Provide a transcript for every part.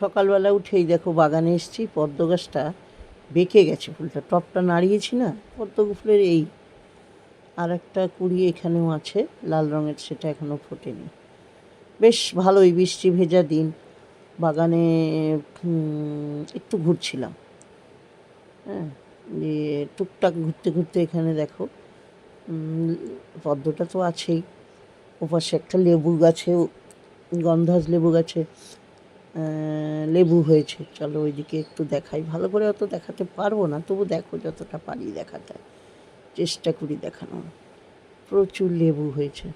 সকালবেলা উঠেই দেখো বাগানে এসেছি, পদ্ম গাছটা বেঁকে গেছে ফুলটা। টপটা নাড়িয়েছি না, পদ্ম ফুলের এই আর একটা কুড়ি এখানেও আছে, লাল রঙের সেটা এখনও ফোটেনি। বেশ ভালোই বৃষ্টি ভেজা দিন, বাগানে একটু ঘুরছিলাম। হ্যাঁ দিয়ে টুকটাক ঘুরতে ঘুরতে এখানে দেখো পদ্মটা তো আছেই। ওপাশে একটা লেবু গাছেও, গন্ধরাজ লেবু গাছে লেবু হয়েছে। চলো ওইদিকে একটু দেখাই। ভালো করে অত দেখাতে পারব না তবু দেখো যতটা পারি দেখাতে। চেষ্টা করি দেখানো প্রচুর লেবু হয়েছে।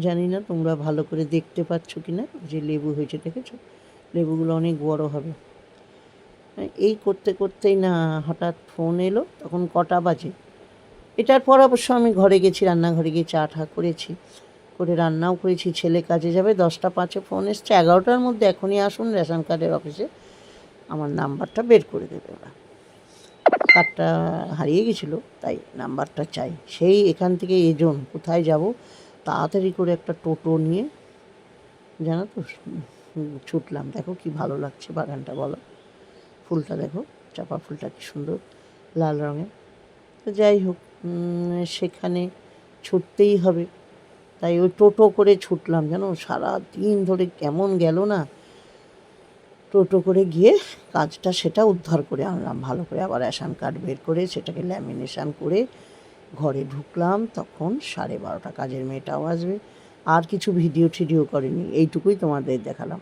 জানি না তোমরা ভালো করে দেখতে পাচ্ছ কি না যে লেবু হয়েছে দেখেছ? লেবুগুলো অনেক বড় হবে। হ্যাঁ, এই করতে করতেই না হঠাৎ ফোন এলো তখন কটা বাজে? এটার পর অবশ্য আমি ঘরে গেছি রান্নাঘরে গিয়ে চা ঠা করেছি। করে রান্নাও করেছি, ছেলে কাজে যাবে, দশটা পাঁচে ফোন এসছে, এগারোটার মধ্যে এখনই আসুন রেশন কার্ডের অফিসে আমার নাম্বারটা বের করে দেবে ওরা। কার্ডটা হারিয়ে গেছিল, তাই নাম্বারটা চাই। সেই এখান থেকে এজন, কোথায় যাব? তাড়াতাড়ি করে একটা টোটো নিয়ে, জানো তো, ছুটলাম। দেখো কি ভালো লাগছে বাগানটা, বলো। ফুলটা দেখো, চাপা ফুলটা কি সুন্দর, লাল রঙের। তো যাই হোক সেখানে ছুটতেই হবে। তাই ওই টোটো করে ছুটলাম, জানো? সারা দিন ধরে কেমন গেল না? টোটো করে গিয়ে কাজটা সেটা উদ্ধার করে আনলাম, ভালো করে আবার রেশন কার্ড বের করে সেটাকে ল্যামিনেশান করে ঘরে ঢুকলাম, তখন সাড়ে বারোটা কাজের মেয়েটাও আসবে। আর কিছু ভিডিও টিডিও করেনি, এইটুকুই তোমাদের দেখালাম।